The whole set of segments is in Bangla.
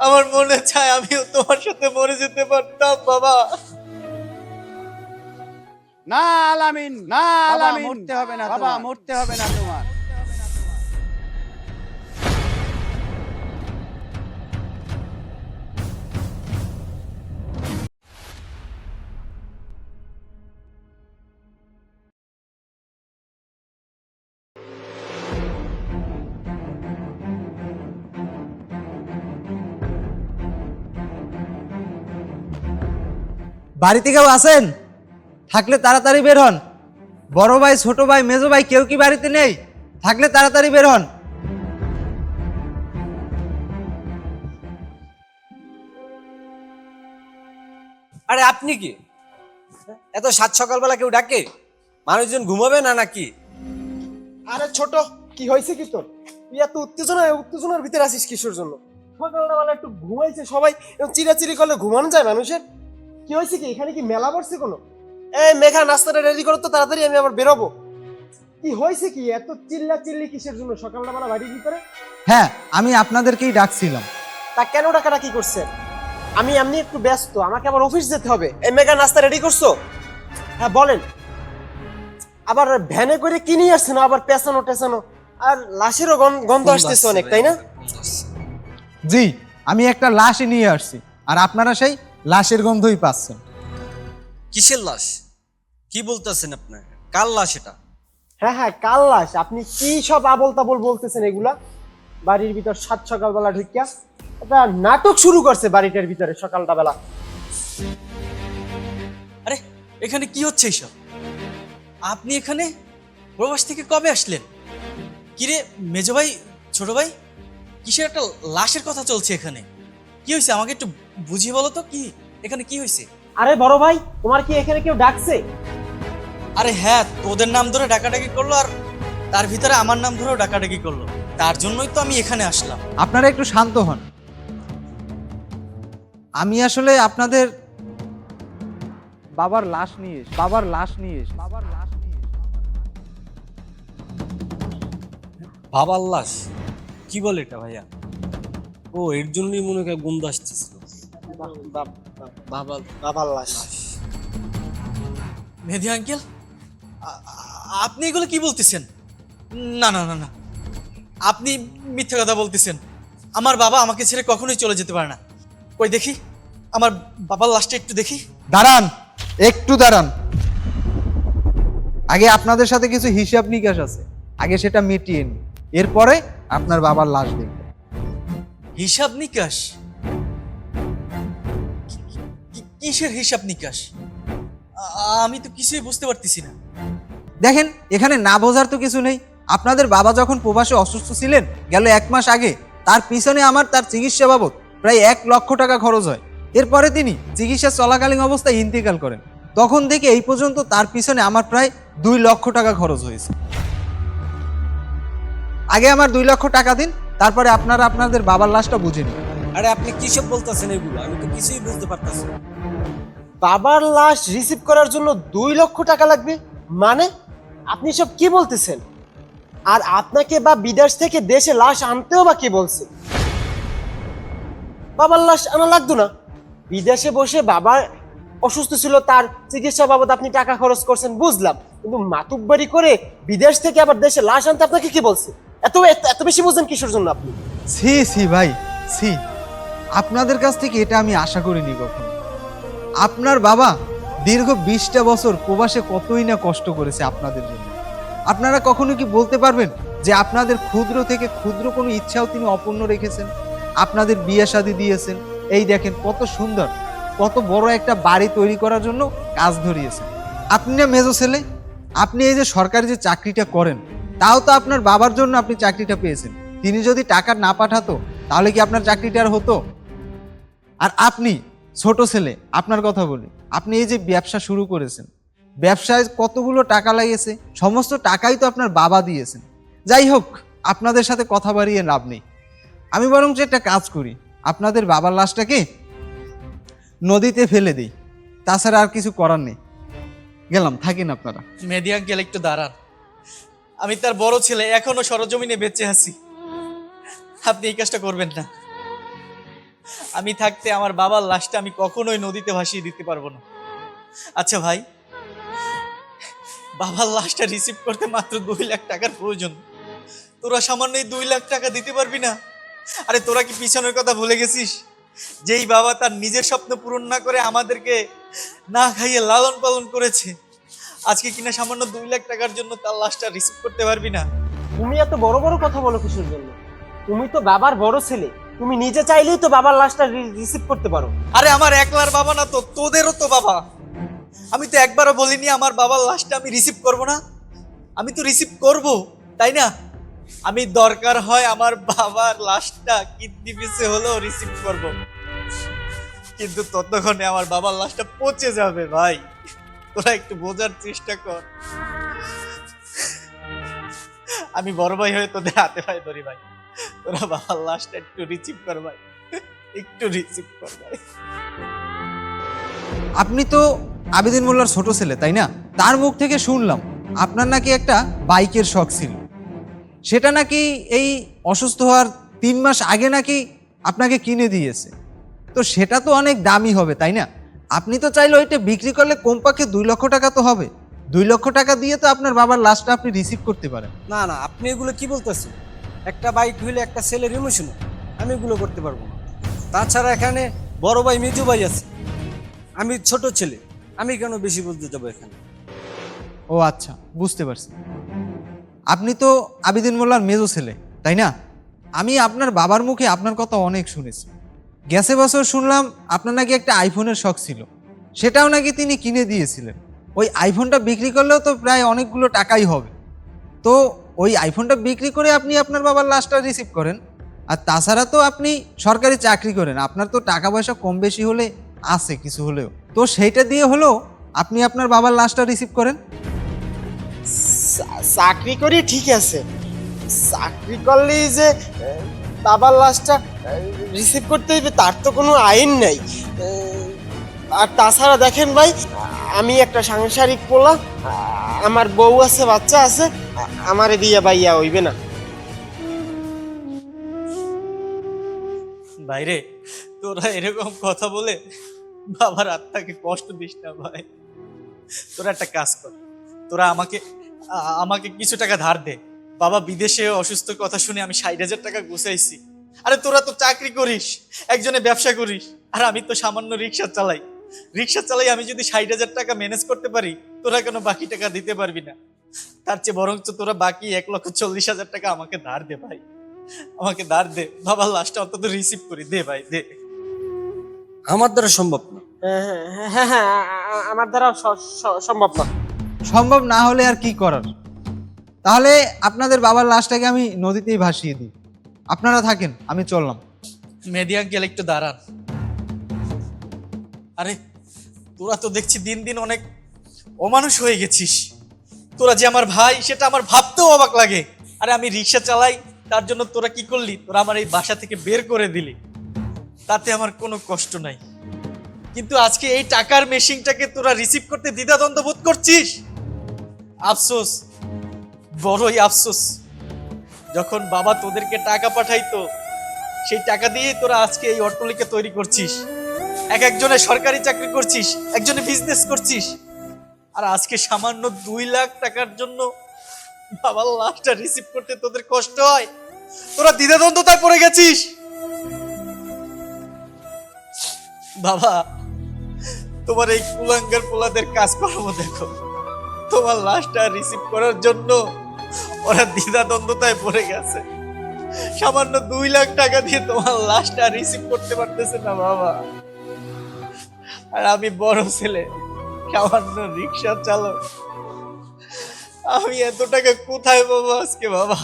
আমার মনে চায় আমিও তোমার সাথে মরে যেতে পারতাম বাবা। না আলামিন না আলামিন। মরতে হবে না বাবা তোমার। মরতে হবে না তোমার। বাড়িতে কেউ আছেন থাকলে তাড়াতাড়ি বের হন। বড় ভাই ছোট ভাই মেজো ভাই কেউ কি বাড়িতে নেই? থাকলে তাড়াতাড়ি বের হন। আরে আপনি কি? এত সাত সকালবেলা কেউ ডাকে? মানুষজন ঘুমাবে না নাকি? আরে ছোট কি হয়েছে কি তোর? তুই এত উত্তেজনা উত্তেজনার ভিতরে আসিস কিশোর জন্য? সকালবেলা একটু ঘুমাইছে সবাই চিরাচিরি করলে ঘুমানো যায় মানুষের? কি হয়েছে কি? এখানে কি মেলা পড়ছে কোনো? এই মেঘা নাস্তাটা রেডি করো তো তাড়াতাড়ি আমি আবার বেরোবো। কি হয়েছে কি? এত চিল্লা চিল্লি কিসের জন্য? সকালবেলা বাড়ির ভিতরে হ্যাঁ আমি আপনাদেরকেই ডাকছিলাম। তা কেন ডাকাটা কি করছে? আমি এমনি একটু ব্যস্ত আমাকে আবার অফিস যেতে হবে। এই মেঘা নাস্তা রেডি করছ? হ্যাঁ বলেন। আবার ভ্যানে করে কি নিয়ে আসছে না আবার পেছানো টেছানো আর লাশেরও গন- গন্ধ আসতেছে অনেক তাই না? জি আমি একটা লাশ নিয়ে আসছি। আর আপনারা সেই লাশের গন্ধই পাচ্ছেন। কিসের লাশ? কি বলতেছেন আপনার কার লাশ এটা? হ্যাঁ হ্যাঁ কাল লাশ? আপনি কি সব আবল তাবল বলতেছেন এগুলা? বাড়ির ভিতর সাত সকালবেলা ঢুকিয়া একটা নাটক শুরু করছে বাড়িটার ভিতরে সকালটা বেলা আরে এখানে কি হচ্ছে এইসব? আপনি এখানে প্রবাস থেকে কবে আসলেন? কিরে মেজো ভাই ছোট ভাই কিসের একটা লাশের কথা চলছে এখানে? কি হয়েছে? আমাকে একটু বুঝিয়ে বলো তো কি? এখানে কি হয়েছে আরে বড় ভাই তোমার কি এখানে কেউ ডাকছে? আরে হ্যাঁ তোদের নাম ধরে ডাকাডাকি করল আর তার ভিতরে আমার নাম ধরেও ডাকাডাকি করল। তার জন্যই তো আমি এখানে আসলাম। আপনারা একটু শান্ত হন। আমি আসলে আপনাদের বাবার লাশ নিয়ে এসে- বাবার লাশ নিয়ে এসে- বাবার লাশ নিয়ে এসে- বাবার লাশ? কি বলে এটা ভাইয়া? ও এর জন্যই মনে হয় গন্ধ আসতেছিল। বাবার লাশ মেহেদি আঙ্কেল আপনি এগুলো কি বলতেছেন? না না না না। আপনি মিথ্যে কথা বলতেছেন। আমার বাবা আমাকে ছেড়ে কখনোই চলে যেতে পারে না। কই দেখি আমার বাবার লাশটা একটু দেখি। দাঁড়ান একটু দাঁড়ান। আগে আপনাদের সাথে কিছু হিসাব নিকাশ আছে। আগে সেটা মিটিয়ে নিন। এরপরে আপনার বাবার লাশ দেখবেন। হিসাব নিকাশ? কিসের হিসাব নিকাশ? আমি তো কিছুই বুঝতে পারতেছি না। দেখেন, এখানে না বোঝার তো কিছু নেই। আপনাদের বাবা যখন প্রবাসে অসুস্থ ছিলেন, গেল এক মাস আগে, তার পিছনে আমার তার চিকিৎসা বাবদ প্রায় এক লক্ষ টাকা খরচ হয়। এরপরে তিনি চিকিৎসা চলাকালীন অবস্থায় ইন্তেকাল করেন। তখন থেকে এই পর্যন্ত তার পিছনে আমার প্রায় দুই লক্ষ টাকা খরচ হয়েছে। আগে আমার দুই লক্ষ টাকা দিন, তারপরে আপনারা আপনাদের বাবার লাশটা বুঝে নিন। আরে আপনি কি সব বলতেছেন এগুলো? আমি তো কিছুই বুঝতে পারতেছি না। বাবার লাশ রিসিভ করার জন্য দুই লক্ষ টাকা লাগবে? মানে? আপনি সব কি বলতেছেন? আর আপনাকে বা বিদেশ থেকে দেশে লাশ আনতেও বা কি বলছে? বাবার লাশ আনা লাগতো না। বিদেশে বসে বাবা অসুস্থ ছিল, তার চিকিৎসা বাবদ আপনি টাকা খরচ করছেন, বুঝলাম। কিন্তু মাতুব্বারি করে বিদেশ থেকে আবার দেশে লাশ আনতে আপনাকে কি বলছে? এত, এত- এত বেশি বোঝেন কিসের জন্য আপনি? ছি ছি ভাই, ছি। আপনাদের কাছ থেকে এটা আমি আশা করিনি কখনো। আপনার বাবা দীর্ঘ বিশটা বছর প্রবাসে কতই না কষ্ট করেছে আপনাদের জন্য। আপনারা কখনো কি বলতে পারবেন যে আপনাদের ক্ষুদ্র থেকে ক্ষুদ্র কোনো ইচ্ছাও তিনি অপূর্ণ রেখেছেন? আপনাদের বিয়ে শাদী দিয়েছেন। এই দেখেন কত সুন্দর, কত বড় একটা বাড়ি তৈরি করার জন্য কাজ ধরিয়েছেন। আপনি না মেজো ছেলে? আপনি এই যে সরকারি যে চাকরিটা করেন, তাও তো আপনার বাবার জন্য আপনি চাকরিটা পেয়েছেন। তিনি যদি টাকা না পাঠাতো, তাহলে কি আপনার চাকরিটা আর হতো? আর আপনি, ছোট ছেলে, আপনার কথা বলি। আপনি এই যে ব্যবসা শুরু করেছেন, ব্যবসায় কতগুলো টাকা লাগিয়েছে, সমস্ত টাকাই তো আপনার বাবা দিয়েছেন। যাই হোক, আপনাদের সাথে কথা বাড়িয়ে লাভ নেই। আমি বরং যে একটা কাজ করি, আপনাদের বাবার লাশটাকে নদীতে ফেলে দিই। তাছাড়া আর কিছু করার নেই। গেলাম, থাকেন আপনারা। মেহেদি আঙ্কেল, একটু দাঁড়ান। আমি তার বড় ছেলে, এখনও সরজমিনে বেঁচে আছি। আপনি এই কাজটা করবেন না। আমি থাকতে আমার বাবার লাশটা আমি কখনোই নদীতে ভাসিয়ে দিতে পারব না। আচ্ছা ভাই, বাবার লাশটা রিসিভ করতে মাত্র দুই লাখ টাকার প্রয়োজন। তোরা সামান্য দুই লাখ টাকা দিতে পারবি না। আরে তোরা কি পিছনের কথা ভুলে গেছিস? যেই বাবা তার নিজের স্বপ্ন পূরণ না করে আমাদেরকে না খাইয়ে লালন পালন করেছে, আজকে কিনা সামান্য দুই লাখ টাকার জন্য তার লাশটা রিসিভ করতে পারবি না। তুমি এত বড় বড় কথা বলো কিসের জন্য? তুমি তো বাবার বড় ছেলে। তুমি নিজে চাইলেই তো বাবার লাশটা রিসিভ করতে পারো। আরে আমার একলার বাবা না তো, তোদেরও তো বাবা। আমি তো একবারও বলিনি আমার বাবার লাশটা আমি রিসিভ করব না। আমি তো রিসিভ করব, তাই না? আমি দরকার হয় আমার বাবার লাশটা কিডনি পিসে হলেও রিসিভ করব। কিন্তু ততক্ষণে আমার বাবার লাশটা পচে যাবে ভাই। তোরা একটু বোঝার চেষ্টা কর। আমি বড় ভাই হয়ে তোদের হাতে ভাই ধরি ভাই। তোরা বাবার লাশটা একটু রিসিভ কর ভাই। একটু রিসিভ কর ভাই। আপনি তো আবেদিন মোল্লার ছোট ছেলে তাই না? তার মুখ থেকে শুনলাম আপনার নাকি একটা বাইকের শখ ছিল। সেটা নাকি এই অসুস্থ হওয়ার তিন মাস আগে নাকি আপনাকে কিনে দিয়েছে? তো সেটা তো অনেক দামি হবে তাই না? আপনি তো চাইলে ওইটা বিক্রি করলে কমপক্ষে দুই লক্ষ টাকা তো হবে। দুই লক্ষ টাকা দিয়ে তো আপনার বাবার লাশটা আপনি রিসিভ করতে পারেন। না না আপনি এগুলো কি বলতেছেন? একটা বাইক হইলে একটা ছেলের ইমোশন আমি এগুলো করতে পারব না। তাছাড়া এখানে বড় ভাই মেজু ভাই আছে। আমি ছোট ছেলে, আমি কেন বেশি বলতে যাব এখানে? ও আচ্ছা বুঝতে পারছি। আপনি তো আবিদিন মোল্লার মেজো ছেলে, তাই না? আমি আপনার বাবার মুখে আপনার কথা অনেক শুনেছি। গেছে বছর শুনলাম আপনার নাকি একটা আইফোনের শখ ছিল। সেটাও নাকি তিনি কিনে দিয়েছিলেন। ওই আইফোনটা বিক্রি করলেও তো প্রায় অনেকগুলো টাকাই হবে। তো ওই আইফোনটা বিক্রি করে আপনি আপনার বাবার লাশটা রিসিভ করেন। আর তাছাড়া তো আপনি সরকারি চাকরি করেন। আপনার তো টাকা পয়সা কম বেশি হলে আছে কিছু হলেও। তো সেইটা দিয়ে হলেও আপনি আপনার বাবার লাশটা রিসিভ করেন। চাকরি করি ঠিক আছে। চাকরি করলেই যে বাবার লাশটা রিসিভ করতে হইবে, তার তো কোনো আইন নাই। আর তাছাড়া দেখেন ভাই, আমি একটা সাংসারিক পোলা আমার বউ আছে, বাচ্চা আছে আমারে দিয়া বাইয়া হইবে না। বাইরে তোরা এরকম কথা বলে বাবার আত্মাকে কষ্ট দিস না ভাই। তোরা একটা কাজ কর। তোরা আমাকে আমাকে কিছু টাকা ধার দে। বাবা বিদেশে অসুস্থ কথা শুনে আমি ষাট হাজার টাকা গুছাইছি। আরে তোরা তো চাকরি করিস, একজনে ব্যবসা করিস, আর আমি তো সামান্য রিক্সা চালাই। রিক্সা চালাই আমি যদি ষাট হাজার টাকা ম্যানেজ করতে পারি, তোরা কেন বাকি টাকা দিতে পারবি না? তার চেয়ে বরঞ্চ তোরা বাকি এক লক্ষ চল্লিশ হাজার টাকা আমাকে ধার দে ভাই। আমাকে ধার দে। বাবার লাশটা অন্তত রিসিভ করি। দে ভাই দে। আমার দ্বারা সম্ভব না। হ্যাঁ হ্যাঁ, হ্যাঁ হ্যাঁ আমার দ্বারা সম্ভব না। সম্ভব না হলে আর কি করার? তাহলে আপনাদের বাবার লাশটাকে আমি নদীতেই ভাসিয়ে দিই। আপনারা থাকেন আমি চললাম। মেহেদি আঙ্কেল একটু দাঁড়ান। আরে তোরা তো দেখছি দিন দিন অনেক অমানুষ হয়ে গেছিস। তোরা যে আমার ভাই, সেটা আমার ভাবতেও অবাক লাগে। আরে আমি রিক্সা চালাই, তার জন্য তোরা কি করলি? তোরা আমার এই বাসা থেকে বের করে দিলি। তাতে আমার কোনো কষ্ট নাই। কিন্তু আজকে এই টাকার মেশিনটাকে তোরা রিসিভ করতে দ্বিধাদ্বন্দ্ব বোধ করছিস? আফসোস, বড়ই আফসোস। যখন বাবা তোদেরকে টাকা পাঠাইতো, সেই টাকা দিয়ে তোরা আজকে এই অট্টলিকা তৈরি করছিস। এক একজনে সরকারি চাকরি করছিস, একজনে বিজনেস করছিস। আর আজকে সামান্য দুই লাখ টাকার জন্য বাবার লাশটা রিসিভ করতে তোদের কষ্ট হয়। তোরা দ্বিধাদ্বন্দ্বতায় পড়ে গেছিস। বাবা, তোমার এই কুলাঙ্গার পোলাদের কাজকর্ম দেখো, তোমার লাশটা রিসিভ করার জন্য ওরা দ্বিধাদ্বন্দ্বতায় পড়ে গেছে। সামান্য দুই লাখ টাকা দিয়ে তোমার লাশটা রিসিভ করতে পারতেছে না বাবা। আর আমি বড় ছেলে। সামান্য রিক্সা চালক। আমি এত টাকা কোথায় পাবো আজকে বাবা?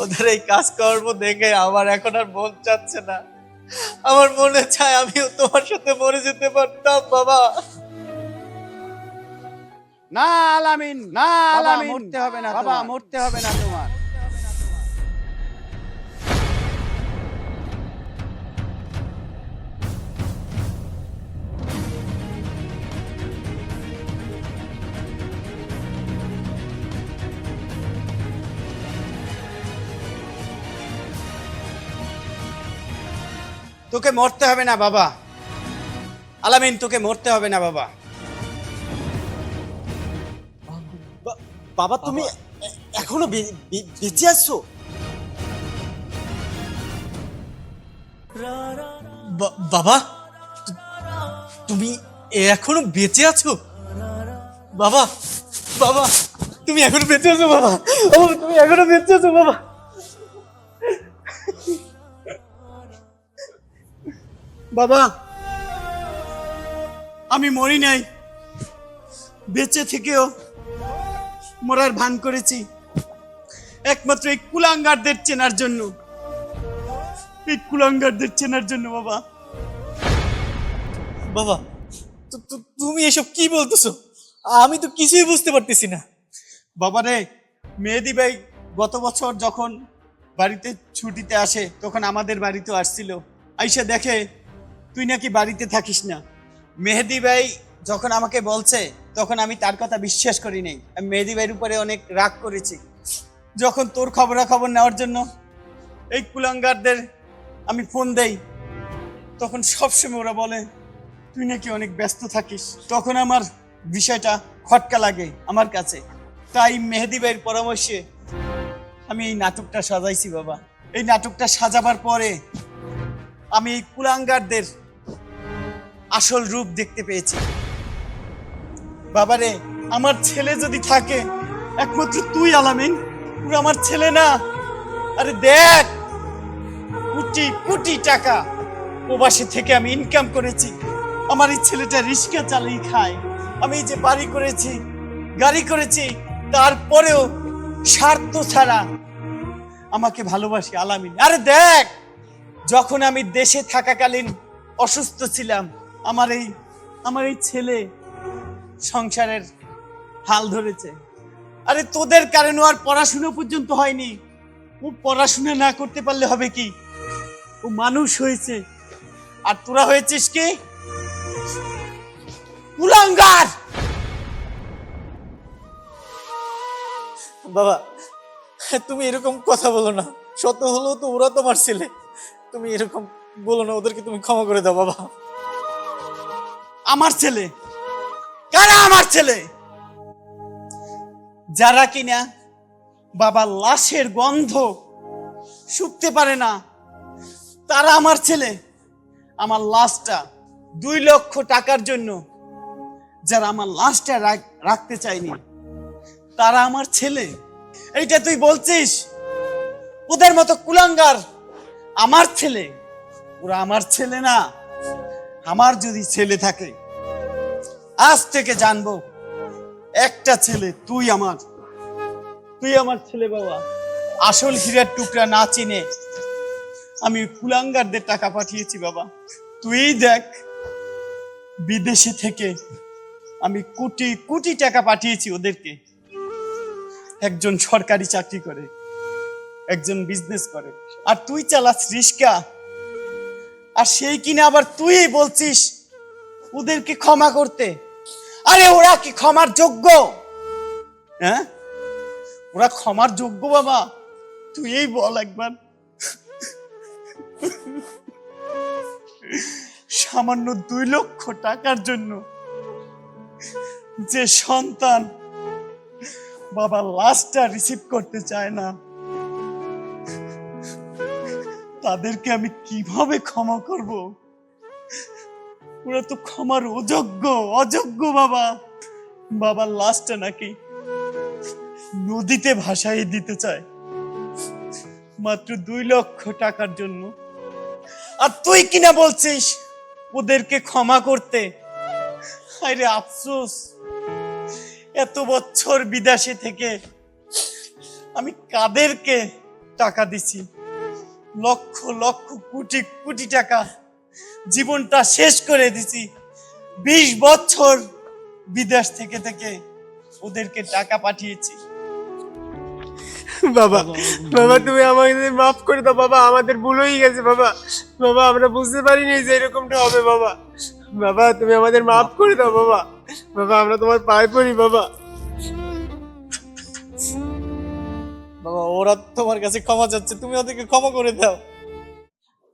ওদের এই কাজকর্ম দেখে আমার এখন আর মন চাচ্ছে না। আমার মনে চায় আমিও তোমার সাথে মরে যেতে পারতাম বাবা। না আলামিন না আলামিন। মরতে হবে না বাবা মরতে হবে না তোমার। তোকে মরতে হবে না বাবা। আলামিন তোকে মরতে হবে না বাবা। বাবা তুমি এখনও বেঁচে আছো? বাবা তুমি এখনও বেঁচে আছো? বাবা বাবা তুমি এখনও বেঁচে আছো বাবা। বাবা, তুমি এখনও বেঁচে আছো বাবা। বাবা, আমি মরি নাই। বেঁচে থেকেও মরার ভান করেছি। একমাত্র এই কুলাঙ্গারদের চেনার জন্য। এই কুলাঙ্গারদের চেনার জন্য, বাবা। বাবা তুমি এসব কি বলতেছো? আমি তো কিছুই বুঝতে পারতেছি না। বাবা রে, মেহেদি ভাই গত বছর যখন বাড়িতে ছুটিতে আসে, তখন আমাদের বাড়িতে আসছিল। আইসা দেখে তুই নাকি বাড়িতে থাকিস না? মেহেদি ভাই যখন আমাকে বলছে, তখন আমি তার কথা বিশ্বাস করি নাই। আমি মেহেদি ভাইয়ের উপরে অনেক রাগ করেছি। যখন তোর খবরাখবর নেওয়ার জন্য এই কুলাঙ্গারদের আমি ফোন দেই, তখন সবসময় ওরা বলে, তুই নাকি অনেক ব্যস্ত থাকিস। তখন আমার বিষয়টা খটকা লাগে আমার কাছে। তাই মেহেদি ভাইয়ের পরামর্শে আমি এই নাটকটা সাজাইছি বাবা। এই নাটকটা সাজাবার পরে আমি এই কুলাঙ্গারদের আসল রূপ দেখতে পেয়েছি। বাবারে, আমার ছেলে যদি থাকে, একমাত্র তুই আলামিন তুই আমার ছেলে না। আরে দেখ, কোটি কোটি টাকা প্রবাসী থেকে আমি ইনকাম করেছি। আমার এই ছেলেটা রিক্সা চালিয়ে খায়। আমি যে বাড়ি করেছি, গাড়ি করেছি, তারপরেও স্বার্থ ছাড়া আমাকে ভালোবাসি আলামিন। আরে দেখ, যখন আমি দেশে থাকাকালীন অসুস্থ ছিলাম আমার এই আমার এই ছেলে সংসারের হাল ধরেছে। আরে তোদের কারণে আর পড়াশোনা পর্যন্ত হয়নি। ও পড়াশোনা না করতে পারলে হবে কি? ও মানুষ হয়েছে। আর তোরা হয়েছিস কি? কুলাঙ্গার বাবা, তুমি এরকম কথা বলো না। শত হলেও তো ওরা তোমার ছেলে। তুমি এরকম বলো না, ওদেরকে তুমি ক্ষমা করে দাও, বাবা। আমার ছেলে। কারা আমার ছেলে? যারা কিনা বাবার লাশের গন্ধ শুকতে পারে না, তারা আমার ছেলে। আমার লাশটা দুই লক্ষ টাকার জন্য যারা আমার লাশটা রাখ- রাখতে চায়নি, তারা আমার ছেলে। এইটা তুই বলছিস? ওদের মতো কুলাঙ্গার আমার ছেলে। ওরা আমার ছেলে না। আমার যদি ছেলে থাকে, আজ থেকে জানব, একটা ছেলে তুই আমার। তুই আমার ছেলে বাবা। আসল হীরার টুকরা না চিনে আমি কুলাঙ্গারদের টাকা পাঠিয়েছি বাবা। তুই দেখ, বিদেশে থেকে আমি কোটি কোটি টাকা পাঠিয়েছি ওদেরকে। একজন সরকারি চাকরি করে, একজন বিজনেস করে। আর তুই চালাস রিস্কা। আর সেই কিনা আবার তুই বলছিস ওদেরকে ক্ষমা করতে? আরে ওরা কি ক্ষমার যোগ্য? হ্যাঁ? ওরা ক্ষমার যোগ্য বাবা। তুই এই বল একবার। সামান্য দুই লক্ষ টাকার জন্য যে সন্তান বাবা লাশটা রিসিভ করতে চায় না তাদেরকে আমি কীভাবে ক্ষমা করব? ওরা তো ক্ষমার অযোগ্য অযোগ্য বাবা। বাবার লাশটা নাকি নদীতে ভাসাই দিতে চায়। মাত্র দুই লক্ষ টাকার জন্য। আর তুই কিনা বলছিস ওদেরকে ক্ষমা করতে? আরে আফসোস। এত বছর বিদেশে থেকে আমি কাদেরকে টাকা দিছি? লক্ষ লক্ষ কোটি কোটি টাকা জীবনটা শেষ করে দিছি। বিশ বছর বিদেশ থেকে থেকে ওদেরকে টাকা পাঠিয়েছি। বাবা বাবা, তুমি আমাদের মাফ করে দাও, বাবা, আমাদের ভুল হয়ে গেছে, বাবা। বাবা, আমরা বুঝতে পারিনি যে এরকমটা হবে, বাবা। বাবা, তুমি আমাদের মাফ করে দাও, বাবা। বাবা, আমরা তোমার পায়ে পড়ি, বাবা। বাবা, ওরা তোমার কাছে ক্ষমা চাচ্ছে, তুমি ওদেরকে ক্ষমা করে দাও।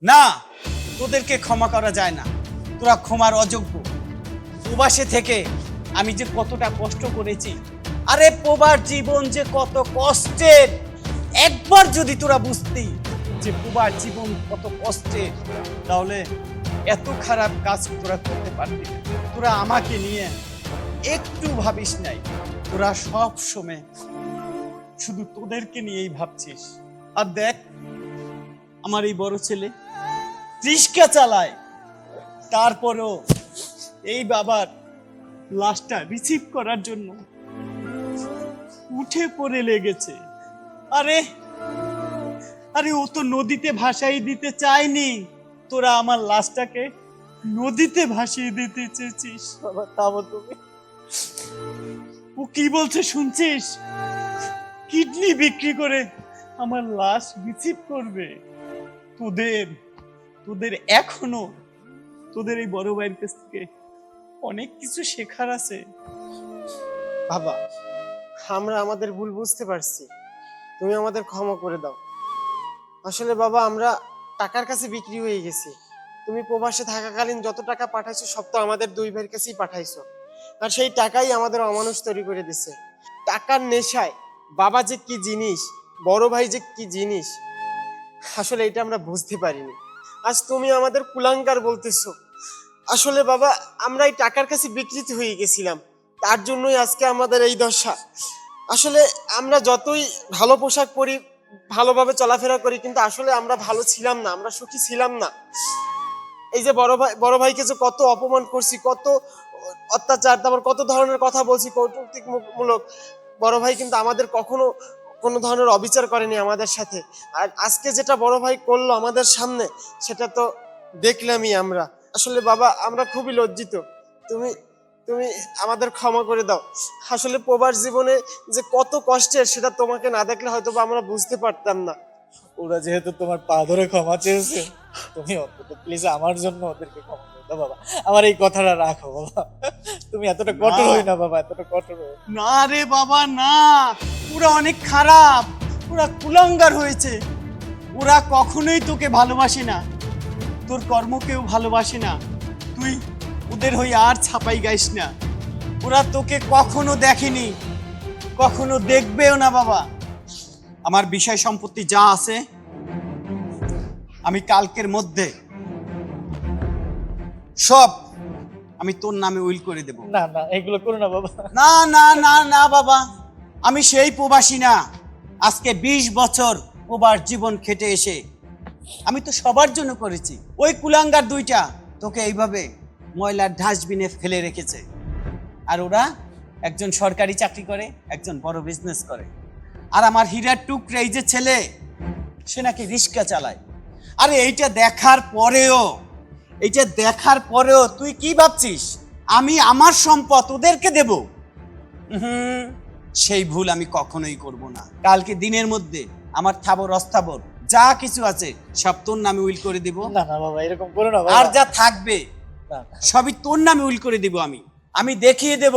না, তোদেরকে ক্ষমা করা যায় না। তোরা ক্ষমার অযোগ্য। প্রবাসে থেকে আমি যে কতটা কষ্ট করেছি, আরে প্রবার জীবন যে কত কষ্টের। একবার যদি তোরা বুঝতি যে প্রবার জীবন কত কষ্টের, তাহলে এত খারাপ কাজ তোরা করতে পারবি। তোরা আমাকে নিয়ে একটু ভাবিস নাই, তোরা সব সময় শুধু তোদেরকে নিয়েই ভাবছিস? আর দেখ আমার এই বড় ছেলে রিস্কা চালায়। তারপরেও এই বাবার লাশটা রিসিভ করার জন্য উঠে পড়ে লেগেছে। আরে আরে ও তো নদীতে ভাসাই দিতে চায়নি। তোরা আমার লাশটাকে নদীতে ভাসিয়ে দিতে চেয়েছিস। বাবা তা তুমি? ও কি বলছে শুনছিস? কিডনি বিক্রি করে আমার লাশ রিসিভ করবে। তোদের তোদের এখনও, তোদের এই বড় ভাইয়ের কাছ থেকে অনেক কিছু শেখার আছে। বাবা, আমরা আমাদের ভুল বুঝতে পারছি। তুমি আমাদের ক্ষমা করে দাও। আসলে বাবা, আমরা টাকার কাছে বিক্রি হয়ে গেছি। তুমি প্রবাসে থাকাকালীন যত টাকা পাঠাইছো, সব তো আমাদের দুই ভাইয়ের কাছেই পাঠাইছো। আর সেই টাকাই আমাদের অমানুষ তৈরি করে দিছে। টাকার নেশায় বাবা যে কি জিনিস, বড় ভাই যে কি জিনিস, আসলে এটা আমরা বুঝতে পারিনি। আজ তুমি আমাদের কুলাঙ্কার বলতেছো। আসলে বাবা, আমরা এই টাকার কাছে বিকৃত হয়ে গেছিলাম। তার জন্যই আজকে আমাদের এই দশা। আসলে আমরা যতই ভালো পোশাক পরি, ভালোভাবে চলাফেরা করি, কিন্তু আসলে আমরা ভালো ছিলাম না, আমরা সুখী ছিলাম না। এই যে বড় ভাই, বড় ভাইকে যে কত অপমান করছি, কত অত্যাচার, তারপর কত ধরনের কথা বলছি কৌটুক্তিক মূলক বড় ভাই কিন্তু আমাদের কখনো কোনো ধরনের অবিচার করেনি আমাদের সাথে। আর আজকে যেটা বড় ভাই করল আমাদের সামনে, সেটা তো দেখলামই আমরা। আসলে বাবা, আমরা খুবই লজ্জিত। তুমি তুমি আমাদের ক্ষমা করে দাও। আসলে প্রবাস জীবনে যে কত কষ্টের, সেটা তোমাকে না দেখলে হয়তো বা আমরা বুঝতে পারতাম না। ওরা যেহেতু তোমার পা ধরে ক্ষমা চেয়েছে, তুমি অন্তত প্লিজ আমার জন্য ওদেরকে ক্ষমা বাবা আমার এই কথাটা রাখো বাবা। তুমি এতটা কঠোর হই না বাবা এতটা কঠোর না। না রে বাবা না। ওরা অনেক খারাপ। ওরা কুলাঙ্গার হয়েছে। ওরা কখনোই তোকে ভালোবাসে না। তোর কর্মকেও ভালোবাসে না। তুই ওদের হয়ে আর ছাপাই গাইস না। ওরা তোকে কখনো দেখেনি। কখনো দেখবেও না বাবা। আমার বিষয় সম্পত্তি যা আছে আমি কালকের মধ্যে সব আমি তোর নামে উইল করে দেবো। না না এগুলো করো না বাবা। না না না না বাবা আমি সেই প্রবাসী না। আজকে ২০ বছর প্রবাস জীবন খেটে এসে আমি তো সবার জন্য করেছি। ওই কুলাঙ্গার দুইটা তোকে এইভাবে ময়লার ডাস্টবিনে ফেলে রেখেছে। আর ওরা একজন সরকারি চাকরি করে একজন বড় বিজনেস করে। আর আমার হীরার টুকরে এই যে ছেলে সে নাকি রিক্সা চালায়। আরে এইটা দেখার পরেও এইটা দেখার পরেও তুই কি ভাবছিস? আমি আমার সম্পদ ওদেরকে দেব। হুম সেই ভুল আমি কখনোই করব না। কালকে দিনের মধ্যে আমার থাবর অস্থাবর যা কিছু আছে সব তোর নামে উইল করে দেব। না না বাবা এরকম করো না আর যা থাকবে। সবই তোর নামে উইল করে দেব আমি। আমি দেখিয়ে দেব।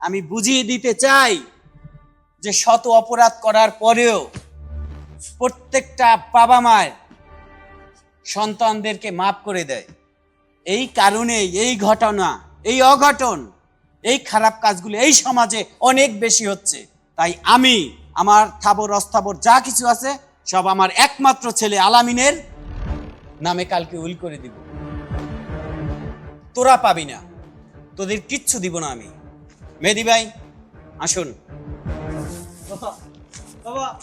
আমি বুঝিয়ে দিতে চাই যে শত অপরাধ করার পরেও প্রত্যেকটা বাবা মায়ের সন্তানদেরকে মাফ করে দেয়। এই কারণে, এই ঘটনা, এই অঘটন, এই খারাপ কাজগুলো এই সমাজে অনেক বেশি হচ্ছে। তাই আমি, আমার থাবর, অস্থাবর যা কিছু আছে, সব আমার একমাত্র ছেলে আলামিনের নামে কালকে উইল করে দিব। তোরা পাবি না। তোদের কিচ্ছু দিব না আমি। মেহেদি ভাই, আসুন। বাবা।